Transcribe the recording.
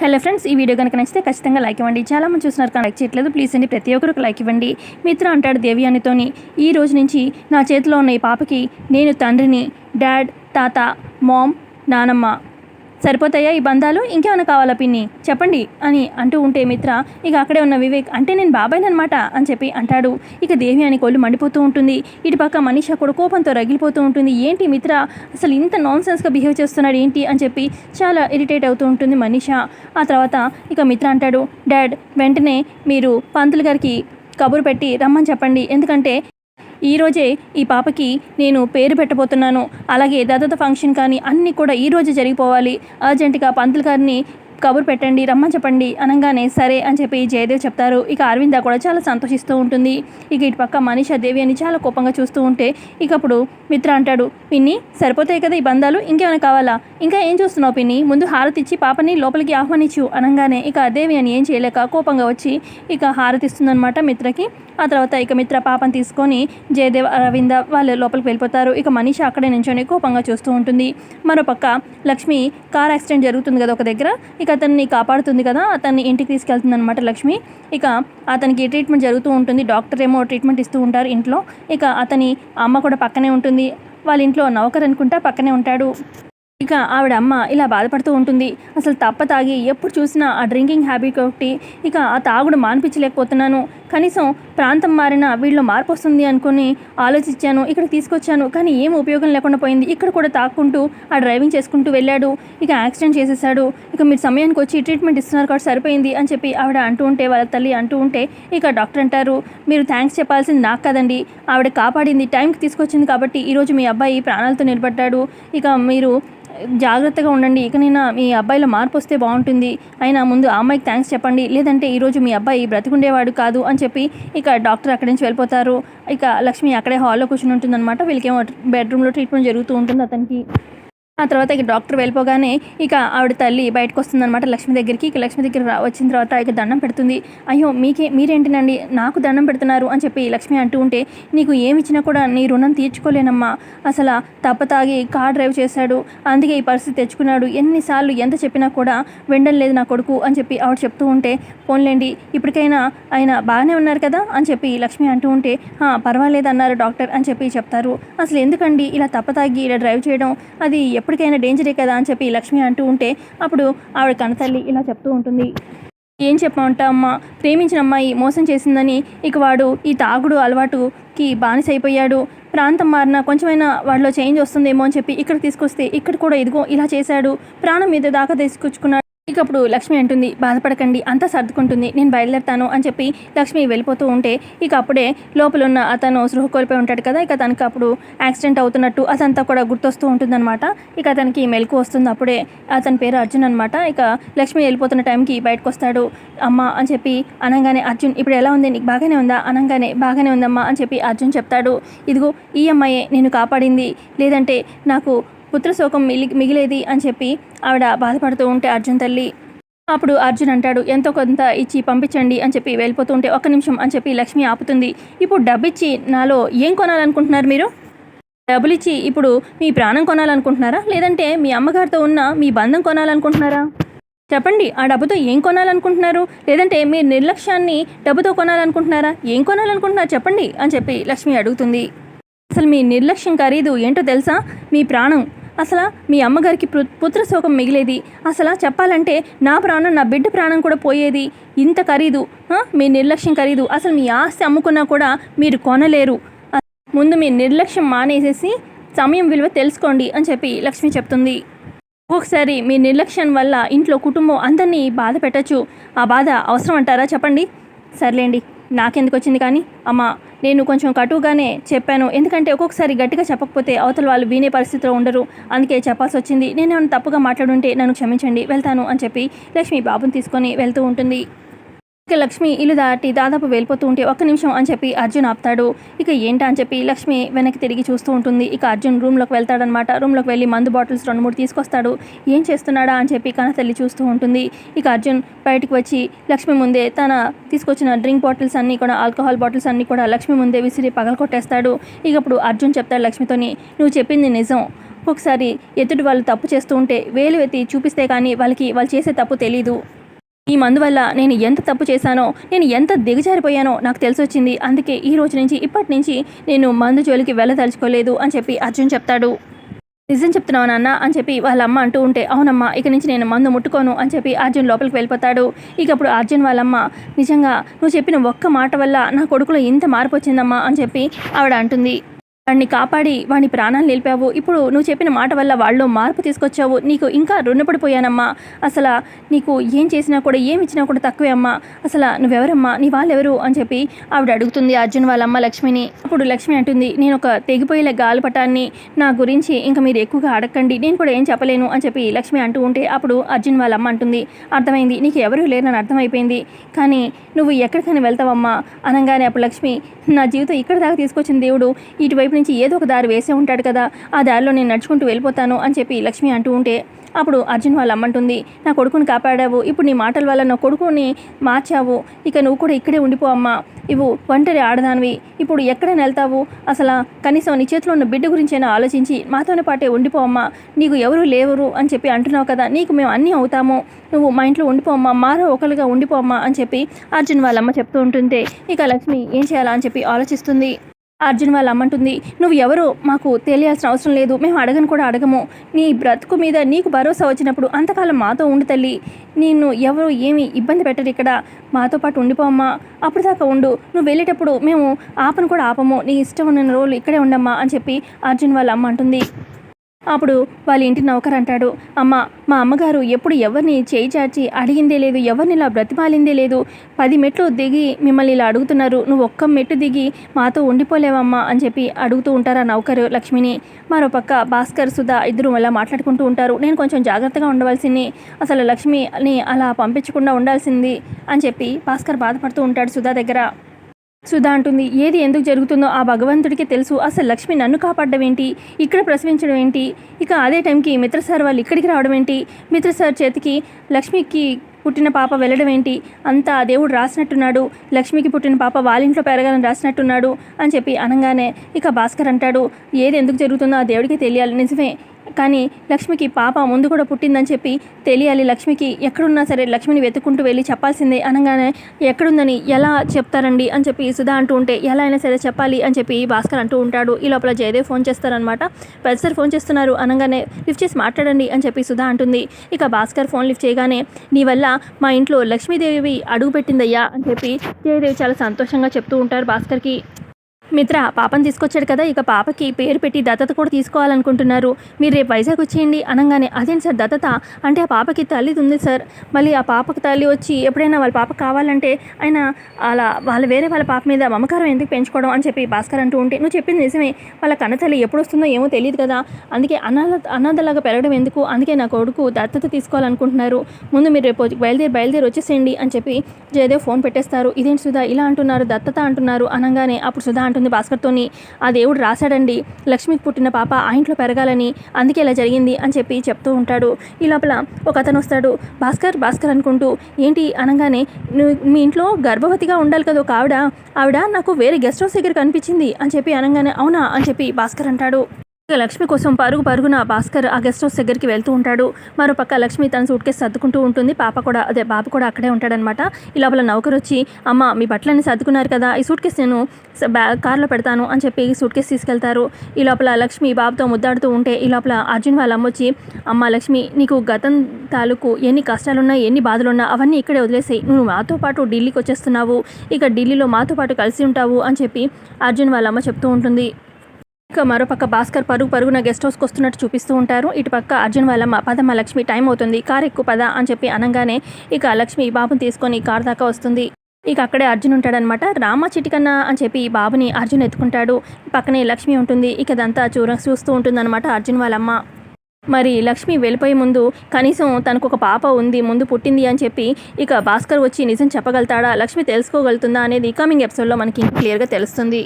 Hello friends ఈ video కనుక నచ్చితే ఖచ్చితంగా లైక్ ఇవ్వండి. చాలా మంది చూస్తున్నారు కానీ లైక్ చేయట్లేదు. ప్లీజ్ అండి ప్రతి ఒక్కరికి లైక్ ఇవ్వండి. మిత్ర అంటాడు దేవి అనితోని ఈ రోజు నుంచి నా చేతిలో ఉన్న ఈ పాపకి నేను తండ్రిని డాడ్ తాత మామ్ నానమ్మ సరిపోతాయా ఈ బంధాలు? ఇంకేమైనా కావాలా పిన్ని? చెప్పండి అని అంటూ ఉంటే మిత్ర ఇక అక్కడే ఉన్న వివేక్ అంటే నేను బాబాయ్నమాట అని చెప్పి అంటాడు. ఇక దేవి అని కొళ్ళు మండిపోతూ ఉంటుంది. ఇటు పక్క కూడా కోపంతో రగిలిపోతూ ఉంటుంది. ఏంటి మిత్ర అసలు ఇంత నాన్ సెన్స్గా బిహేవ్ చేస్తున్నాడు ఏంటి? అని చెప్పి చాలా ఇరిటేట్ అవుతూ ఉంటుంది మనీష. ఆ తర్వాత ఇక మిత్ర అంటాడు డాడ్ వెంటనే మీరు పంతులు గారికి కబురు పెట్టి రమ్మని చెప్పండి. ఎందుకంటే ఈరోజే ఈ పాపకి నేను పేరు పెట్టబోతున్నాను. అలాగే దత్తత ఫంక్షన్ కానీ అన్నీ కూడా ఈ జరిగిపోవాలి. అర్జెంటుగా పంతులు గారిని కబురు పెట్టండి రమ్మని చెప్పండి అనగానే సరే అని చెప్పి జయదేవ్ చెప్తారు. ఇక అరవింద కూడా చాలా సంతోషిస్తూ ఉంటుంది. ఇక ఇటు పక్క మనీషా దేవి అని చాలా కోపంగా చూస్తూ ఉంటే ఇక అప్పుడు మిత్ర అంటాడు పిన్ని సరిపోతాయి కదా ఈ బంధాలు? ఇంకేమైనా కావాలా? ఇంకా ఏం చూస్తున్నావు పిన్ని? ముందు హారతి ఇచ్చి పాపని లోపలికి ఆహ్వానించు. అనగానే ఇక దేవి అని ఏం చేయలేక కోపంగా వచ్చి ఇక హారతి ఇస్తుందన్నమాట మిత్రకి. ఆ తర్వాత ఇక మిత్ర పాపను తీసుకొని జయదేవ్ అరవింద వాళ్ళు లోపలికి వెళ్ళిపోతారు. ఇక మనీష అక్కడే నించొని కోపంగా చూస్తూ ఉంటుంది. మరోపక్క లక్ష్మి కార్ యాక్సిడెంట్ జరుగుతుంది కదా ఒక దగ్గర. ఇక అతన్ని కాపాడుతుంది కదా అతన్ని ఇంటికి తీసుకెళ్తుంది అనమాట లక్ష్మి. ఇక అతనికి ట్రీట్మెంట్ జరుగుతూ ఉంటుంది డాక్టర్ ఏమో ట్రీట్మెంట్ ఇస్తూ ఉంటారు ఇంట్లో. ఇక అతని అమ్మ కూడా పక్కనే ఉంటుంది వాళ్ళ ఇంట్లో నౌకర్ అనుకుంటా పక్కనే ఉంటాడు. ఇక ఆవిడ అమ్మ ఇలా బాధపడుతూ ఉంటుంది అసలు తప్ప తాగి ఎప్పుడు చూసినా ఆ డ్రింకింగ్ హ్యాబిట్ ఒకటి. ఇక ఆ తాగుడు మానిపించలేకపోతున్నాను కనీసం ప్రాంతం మారిన వీళ్ళు మార్పు వస్తుంది అనుకుని ఆలోచించాను ఇక్కడ తీసుకొచ్చాను కానీ ఏం ఉపయోగం లేకుండా పోయింది. ఇక్కడ కూడా తాక్కుంటూ ఆ డ్రైవింగ్ చేసుకుంటూ వెళ్ళాడు. ఇక యాక్సిడెంట్ చేసేసాడు. ఇక మీరు సమయానికి వచ్చి ట్రీట్మెంట్ ఇస్తున్నారు కాబట్టి సరిపోయింది అని చెప్పి ఆవిడ అంటూ ఉంటే వాళ్ళ తల్లి అంటూ ఉంటే ఇక డాక్టర్ అంటారు మీరు థ్యాంక్స్ చెప్పాల్సింది నాకు కదండి. ఆవిడ కాపాడింది టైంకి తీసుకొచ్చింది కాబట్టి ఈరోజు మీ అబ్బాయి ప్రాణాలతో నిలబడ్డాడు. ఇక మీరు జాగ్రత్తగా ఉండండి. ఇక నేను మీ అబ్బాయిలో మార్పు వస్తే బాగుంటుంది. అయినా ముందు ఆ అమ్మాయికి థ్యాంక్స్ చెప్పండి. లేదంటే ఈరోజు మీ అబ్బాయి బ్రతికుండేవాడు కాదు అని చెప్పి ఇక డాక్టర్ అక్కడి నుంచి వెళ్ళిపోతారు. ఇక లక్ష్మి అక్కడే హాల్లో కూర్చుని ఉంటుందన్నమాట. వీళ్ళకేమో బెడ్రూమ్లో ట్రీట్మెంట్ జరుగుతూ ఉంటుంది అతనికి. ఆ తర్వాత ఇక డాక్టర్ వెళ్ళిపోగానే ఇక ఆవిడ తల్లి బయటకు వస్తుందన్నమాట లక్ష్మి దగ్గరికి. ఇక లక్ష్మి దగ్గర వచ్చిన తర్వాత ఇక దండం పెడుతుంది. అయ్యో మీకే మీరేంటినండి? నాకు దండం పెడుతున్నారు అని చెప్పి లక్ష్మి అంటూ ఉంటే నీకు ఏమి ఇచ్చినా కూడా నీ రుణం తీర్చుకోలేనమ్మా. అసలు తప్ప తాగి కార్ డ్రైవ్ చేశాడు. అందుకే ఈ పరిస్థితి తెచ్చుకున్నాడు. ఎన్నిసార్లు ఎంత చెప్పినా కూడా వెండం లేదు నా కొడుకు అని చెప్పి ఆవిడ చెప్తూ ఉంటే పోన్లేండి ఇప్పటికైనా ఆయన బాగానే ఉన్నారు కదా అని చెప్పి లక్ష్మి అంటూ ఉంటే "ఆ, పర్వాలేదు అన్నారు డాక్టర్ అని చెప్పి చెప్తారు. అసలు ఎందుకండి ఇలా తప్ప తాగి ఇలా డ్రైవ్ చేయడం? అది ఎప్పటికైనా డేంజరే కదా అని చెప్పి లక్ష్మి అంటూ ఉంటే అప్పుడు ఆవిడ కనతల్లి ఇలా చెప్తూ ఉంటుంది. ఏం చెప్పమంటా అమ్మ? ప్రేమించిన అమ్మాయి మోసం చేసిందని ఇక వాడు ఈ తాగుడు అలవాటుకి బానిస అయిపోయాడు ప్రాంతం మారిన కొంచెమైనా వాడిలో చేంజ్ వస్తుందేమో అని చెప్పి ఇక్కడ తీసుకొస్తే ఇక్కడ కూడా ఇదిగో ఇలా చేశాడు. ప్రాణం మీద దాకా తీసుకొచ్చుకున్నాడు. ఇక అప్పుడు లక్ష్మి అంటుంది బాధపడకండి అంతా సర్దుకుంటుంది నేను బయలుదేరుతాను అని చెప్పి లక్ష్మి వెళ్ళిపోతూ ఉంటే ఇక అప్పుడే లోపల ఉన్న అతను సృహ కోల్పోయి ఉంటాడు కదా ఇక తనకి అప్పుడు యాక్సిడెంట్ అవుతున్నట్టు అదంతా కూడా గుర్తొస్తూ ఉంటుందన్నమాట. ఇక అతనికి మెలకు వస్తుంది అప్పుడే అతని పేరు అర్జున్ అనమాట ఇక లక్ష్మి వెళ్ళిపోతున్న టైంకి బయటకు వస్తాడు అమ్మ అని చెప్పి అనగానే అర్జున్ ఇప్పుడు ఎలా ఉంది? నీకు బాగానే ఉందా? అనగానే బాగానే ఉందమ్మా అని చెప్పి అర్జున్ చెప్తాడు ఇదిగో ఈ అమ్మాయే నేను కాపాడింది లేదంటే నాకు పుత్రశోకం మిగి మిగిలేది అని చెప్పి ఆవిడ బాధపడుతూ ఉంటే అర్జున్ తల్లి అప్పుడు అర్జున్ అంటాడు ఎంతో కొంత ఇచ్చి పంపించండి అని చెప్పి వెళ్ళిపోతూ ఉంటే ఒక్క నిమిషం అని చెప్పి లక్ష్మి ఆపుతుంది. ఇప్పుడు డబ్బిచ్చి నాలో ఏం కొనాలనుకుంటున్నారు మీరు? డబ్బులు ఇచ్చి ఇప్పుడు మీ ప్రాణం కొనాలనుకుంటున్నారా? లేదంటే మీ అమ్మగారితో ఉన్న మీ బంధం కొనాలనుకుంటున్నారా? చెప్పండి ఆ డబ్బుతో ఏం కొనాలనుకుంటున్నారు? లేదంటే మీ నిర్లక్ష్యాన్ని డబ్బుతో కొనాలనుకుంటున్నారా? ఏం కొనాలనుకుంటున్నారు? చెప్పండి అని చెప్పి లక్ష్మి అడుగుతుంది. అసలు మీ నిర్లక్ష్యం ఖరీదు ఏంటో తెలుసా? మీ ప్రాణం అసలు మీ అమ్మగారికి పుత్ర శోకం మిగిలేది? అసలు చెప్పాలంటే నా ప్రాణం నా బిడ్డ ప్రాణం కూడా పోయేది? ఇంత ఖరీదు మీ నిర్లక్ష్యం ఖరీదు. అసలు మీ ఆస్తి అమ్ముకున్నా కూడా మీరు కొనలేరు. ముందు మీ నిర్లక్ష్యం మానేసేసి సమయం విలువ తెలుసుకోండి అని చెప్పి లక్ష్మి చెప్తుంది. ఒక్కొక్కసారి మీ నిర్లక్ష్యం వల్ల ఇంట్లో కుటుంబం అందరినీ బాధ పెట్టచ్చు. ఆ బాధ అవసరం అంటారా చెప్పండి. సర్లేండి నాకెందుకు వచ్చింది కానీ? అమ్మ నేను కొంచెం కటువుగానే చెప్పాను. ఎందుకంటే ఒక్కొక్కసారి గట్టిగా చెప్పకపోతే అవతల వాళ్ళు వినే పరిస్థితిలో ఉండరు. అందుకే చెప్పాల్సి వచ్చింది. నేను తప్పుగా మాట్లాడుంటే నన్ను క్షమించండి వెళ్తాను అని చెప్పి లక్ష్మి బాబుని తీసుకొని వెళ్తూ ఉంటుంది. ఇక లక్ష్మి ఇల్లు దాటి దాదాపు వెళ్ళిపోతూ ఉంటే ఒక్క నిమిషం అని చెప్పి అర్జున్ ఆపుతాడు. ఇక ఏంటా అని చెప్పి లక్ష్మి వెనక్కి తిరిగి చూస్తూ ఉంటుంది. ఇక అర్జున్ రూమ్లోకి వెళ్తాడనమాట రూమ్లోకి వెళ్ళి మందు బాటిల్స్ రెండు మూడు తీసుకొస్తాడు. ఏం చేస్తున్నాడా అని చెప్పి కన తల్లి చూస్తూ ఉంటుంది. ఇక అర్జున్ బయటకు వచ్చి లక్ష్మి ముందే తన తీసుకొచ్చిన డ్రింక్ బాటిల్స్ అన్నీ కూడా ఆల్కహాల్ బాటిల్స్ అన్నీ కూడా లక్ష్మి ముందే విసిరి పగలకొట్టేస్తాడు ఇక అప్పుడు అర్జున్ చెప్తాడు లక్ష్మితోని నువ్వు చెప్పింది నిజం. ఒక్కొక్కసారి ఎదుటి వాళ్ళు తప్పు చేస్తూ ఉంటే వేలు ఎత్తి చూపిస్తే కానీ వాళ్ళకి వాళ్ళు చేసే తప్పు తెలీదు. ఈ మందు వల్ల నేను ఎంత తప్పు చేశానో నేను ఎంత దిగజారిపోయానో నాకు తెలిసొచ్చింది. అందుకే ఈ రోజు నుంచి ఇప్పటి నుంచి నేను మందు జోలికి వెళ్ళదలుచుకోలేదు అని చెప్పి అర్జున్ చెప్తాడు. నిజం చెప్తున్నావు నాన్న అని చెప్పి వాళ్ళ అమ్మ అంటూ ఉంటే అవునమ్మా ఇక నుంచి నేను మందు ముట్టుకోను అని చెప్పి అర్జున్ లోపలికి వెళ్ళిపోతాడు. ఇక అప్పుడు అర్జున్ వాళ్ళమ్మ నిజంగా నువ్వు చెప్పిన ఒక్క మాట వల్ల నా కొడుకులో ఇంత మార్పు వచ్చిందమ్మా అని చెప్పి ఆవిడ అంటుంది. వాడిని కాపాడి వాడి ప్రాణాలు నిలిపావు. ఇప్పుడు నువ్వు చెప్పిన మాట వల్ల వాళ్ళు మార్పు తీసుకొచ్చావు. నీకు ఇంకా రుణపడిపోయానమ్మా. అసలు నీకు ఏం చేసినా కూడా ఏమి ఇచ్చినా కూడా తక్కువే అమ్మా. అసలు నువ్వెవరమ్మా? నీ వాళ్ళెవరు? అని చెప్పి ఆవిడ అడుగుతుంది అర్జున్ వాళ్ళ అమ్మ లక్ష్మిని. అప్పుడు లక్ష్మి అంటుంది నేను ఒక తెగిపోయేల గాలిపటాన్ని నా గురించి ఇంకా మీరు ఎక్కువగా అడగండి నేను కూడా ఏం చెప్పలేను అని చెప్పి లక్ష్మి అంటూ ఉంటే అప్పుడు అర్జున్ వాళ్ళ అమ్మ అంటుంది అర్థమైంది. నీకు ఎవరు లేరని అర్థమైపోయింది. కానీ నువ్వు ఎక్కడికైనా వెళ్తావమ్మా? అనగానే అప్పుడు లక్ష్మి నా జీవితం ఇక్కడ దాకా తీసుకొచ్చిన దేవుడు. ఇటువైపు నుంచి ఏదో ఒక దారి వేసే ఉంటాడు కదా ఆ దారిలో నేను నడుచుకుంటూ వెళ్ళిపోతాను అని చెప్పి లక్ష్మి అంటూ ఉంటే అప్పుడు అర్జున్ వాళ్ళ అమ్మంటుంది నా కొడుకుని కాపాడావు ఇప్పుడు నీ మాటల వల్ల నా కొడుకుని మార్చావు ఇక నువ్వు కూడా ఇక్కడే ఉండిపో అమ్మా ఇవు ఒంటరి ఆడదానివి ఇప్పుడు ఎక్కడైనా వెళ్తావు అసలు కనీసం నీ చేతిలో ఉన్న బిడ్డ గురించైనా ఆలోచించి మాతోనే పాటే ఉండిపో అమ్మా నీకు ఎవరు లేవరు అని చెప్పి అంటున్నావు కదా నీకు మేము అన్నీ అవుతాము నువ్వు మా ఇంట్లో ఉండిపోమ్మా మారో ఒకరుగా ఉండిపోమ్మా అని చెప్పి అర్జున్ వాళ్ళమ్మ చెప్తూ ఉంటుంటే ఇక లక్ష్మి ఏం చేయాలా అని చెప్పి ఆలోచిస్తుంది. అర్జున్ వాళ్ళ అమ్మంటుంది నువ్వు ఎవరో మాకు తెలియాల్సిన అవసరం లేదు మేము అడగను కూడా అడగము. నీ బ్రతుకు మీద నీకు భరోసా వచ్చినప్పుడు అంతకాలం మాతో ఉండు తల్లి. నిన్ను ఎవరు ఏమి ఇబ్బంది పెట్టరు ఇక్కడ. మాతో పాటు ఉండిపోమ్మా అప్పుడు దాకా ఉండు. నువ్వు వెళ్ళేటప్పుడు మేము ఆపను కూడా ఆపము. నీ ఇష్టం ఉన్న రోజులు ఇక్కడే ఉండమ్మా అని చెప్పి అర్జున్ వాళ్ళ అమ్మ అంటుంది. అప్పుడు వాళ్ళ ఇంటి నౌకర్ అంటాడు అమ్మ మా అమ్మగారు ఎప్పుడు ఎవరిని చేయి చాచి అడిగిందే లేదు ఎవరిని ఇలా బ్రతిమాలిందే లేదు. పది మెట్లు దిగి మిమ్మల్ని ఇలా అడుగుతున్నారు నువ్వు ఒక్క మెట్టు దిగి మాతో ఉండిపోలేవమ్మా అని చెప్పి అడుగుతూ ఉంటారు ఆ నౌకరు లక్ష్మిని. మరో పక్క భాస్కర్ సుధా ఇద్దరు అలా మాట్లాడుకుంటూ ఉంటారు నేను కొంచెం జాగ్రత్తగా ఉండవలసింది అసలు లక్ష్మిని అలా పంపించకుండా ఉండాల్సింది అని చెప్పి భాస్కర్ బాధపడుతూ ఉంటాడు సుధా దగ్గర. సుధా అంటుంది ఏది ఎందుకు జరుగుతుందో ఆ భగవంతుడికి తెలుసు. అసలు లక్ష్మి నన్ను కాపాడడం ఏంటి? ఇక్కడ ప్రసవించడం ఏంటి? ఇక అదే టైంకి మిత్ర సార్ వాళ్ళు ఇక్కడికి రావడం ఏంటి? మిత్ర సార్ చేతికి లక్ష్మికి పుట్టిన పాప వెళ్ళడం ఏంటి? అంతా ఆ దేవుడు రాసినట్టున్నాడు. లక్ష్మికి పుట్టిన పాప వాళ్ళింట్లో పెరగాలని రాసినట్టున్నాడు అని చెప్పి అనగానే ఇక భాస్కర్ అంటాడు ఏది ఎందుకు జరుగుతుందో ఆ దేవుడికి తెలియాలి. నిజమే కానీ లక్ష్మికి పాప ముందు కూడా పుట్టిందని చెప్పి తెలియాలి. లక్ష్మికి ఎక్కడున్నా సరే లక్ష్మిని వెతుక్కుంటూ వెళ్ళి చెప్పాల్సిందే అనగానే ఎక్కడుందని ఎలా చెప్తారండి అని చెప్పి సుధా అంటూ ఉంటే ఎలా అయినా సరే చెప్పాలి అని చెప్పి భాస్కర్ అంటూ ఉంటాడు. ఈ లోపల జయదేవ్ ఫోన్ చేస్తారనమాట పెద్ద సార్ ఫోన్ చేస్తున్నారు అనగానే లిఫ్ట్ చేసి మాట్లాడండి అని చెప్పి సుధా అంటుంది. ఇక భాస్కర్ ఫోన్ లిఫ్ట్ చేయగానే నీ వల్ల మా ఇంట్లో లక్ష్మీదేవి అడుగు పెట్టిందయ్యా అని చెప్పి జయదేవి చాలా సంతోషంగా చెప్తూ ఉంటారు భాస్కర్కి. మిత్ర పాపను తీసుకొచ్చాడు కదా ఇక పాపకి పేరు పెట్టి దత్తత కూడా తీసుకోవాలనుకుంటున్నారు. మీరు రేపు వైజాగ్ వచ్చేయండి అనగానే అదేంటి సార్ దత్తత? అంటే ఆ పాపకి తల్లి ఉంది సార్. మళ్ళీ ఆ పాపకి తల్లి వచ్చి ఎప్పుడైనా వాళ్ళ పాప కావాలంటే ఆయన అలా వాళ్ళ వేరే వాళ్ళ పాప మీద మమకారం ఎందుకు పెంచుకోవడం? అని చెప్పి భాస్కర్ అంటూ ఉంటే నువ్వు చెప్పింది నిజమే. వాళ్ళ కన్నతల్లి ఎప్పుడు వస్తుందో ఏమో తెలియదు కదా. అందుకే అనాథ అనాథలాగా పెరగడం ఎందుకు? అందుకే నా కొడుకు దత్తత తీసుకోవాలనుకుంటున్నారు. ముందు మీరు రేపు బయలుదేరి బయలుదేరి వచ్చేసేయండి అని చెప్పి జయదేవ్ ఫోన్ పెట్టేస్తారు. ఇదేంటి సుధా ఇలా అంటున్నారు దత్తత అంటున్నారు అనగానే అప్పుడు సుధా అంటుంది భాస్కర్తోని ఆ దేవుడు రాశాడండి. లక్ష్మికి పుట్టిన పాప ఆ ఇంట్లో పెరగాలని అందుకే ఇలా జరిగింది అని చెప్పి చెప్తూ ఉంటాడు. ఈ లోపల ఒక అతను వస్తాడు. భాస్కర్ భాస్కర్ అనుకుంటూ ఏంటి అనగానే మీ ఇంట్లో గర్భవతిగా ఉండాలి కదా ఒక ఆవిడ. ఆవిడ నాకు వేరే గెస్ట్ హౌస్ దగ్గర కనిపించింది అని చెప్పి అనగానే అవునా అని చెప్పి భాస్కర్ అంటాడు. లక్ష్మి కోసం పరుగు పరుగున భాస్కర్ ఆ గెస్ట్ హౌస్ దగ్గరికి వెళ్తూ ఉంటాడు. మరో పక్క లక్ష్మి తన సూట్ కేసు సర్దుకుంటూ ఉంటుంది. పాప కూడా అదే బాబు కూడా అక్కడే ఉంటాడనమాట ఈ లోపల నౌకరు వచ్చి అమ్మ మీ బట్టలన్నీ సర్దుకున్నారు కదా ఈ సూట్ కేసు నేను కార్లో పెడతాను అని చెప్పి సూట్ కేసు తీసుకెళ్తారు. ఈ లోపల లక్ష్మి బాబుతో ముద్దాడుతూ ఉంటే ఈ లోపల అర్జున్ వాళ్ళ అమ్మ వచ్చి అమ్మ లక్ష్మి నీకు గతం తాలూకు ఎన్ని కష్టాలున్నా ఎన్ని బాధలున్నా అవన్నీ ఇక్కడే వదిలేసాయి. నువ్వు మాతో పాటు ఢిల్లీకి వచ్చేస్తున్నావు. ఇక ఢిల్లీలో మాతో పాటు కలిసి ఉంటావు అని చెప్పి అర్జున్ వాళ్ళ అమ్మ చెప్తూ ఉంటుంది. ఇక మరోపక్క భాస్కర్ పరుగు పరుగున గెస్ట్ హౌస్కి వస్తున్నట్టు చూపిస్తూ ఉంటారు. ఇటు పక్క అర్జున్ వాళ్ళమ్మ పదమ్మ లక్ష్మి టైం అవుతుంది. కార్ ఎక్కువ పద అని చెప్పి అనగానే ఇక లక్ష్మి బాబుని తీసుకొని కార్ దాకా వస్తుంది. ఇక అక్కడే అర్జున్ ఉంటాడనమాట రామ చిటికన్న అని చెప్పి ఈ బాబుని అర్జున్ ఎత్తుకుంటాడు. పక్కనే లక్ష్మి ఉంటుంది. ఇక అదంతా చూర చూస్తూ ఉంటుందన్నమాట అర్జున్ వాళ్ళమ్మ. మరి లక్ష్మి వెళ్ళిపోయే ముందు కనీసం తనకు ఒక పాప ఉంది ముందు పుట్టింది అని చెప్పి ఇక భాస్కర్ వచ్చి నిజం చెప్పగలుగుతాడా లక్ష్మి తెలుసుకోగలుగుతుందా అనేది కమింగ్ ఎపిసోడ్లో మనకి క్లియర్గా తెలుస్తుంది.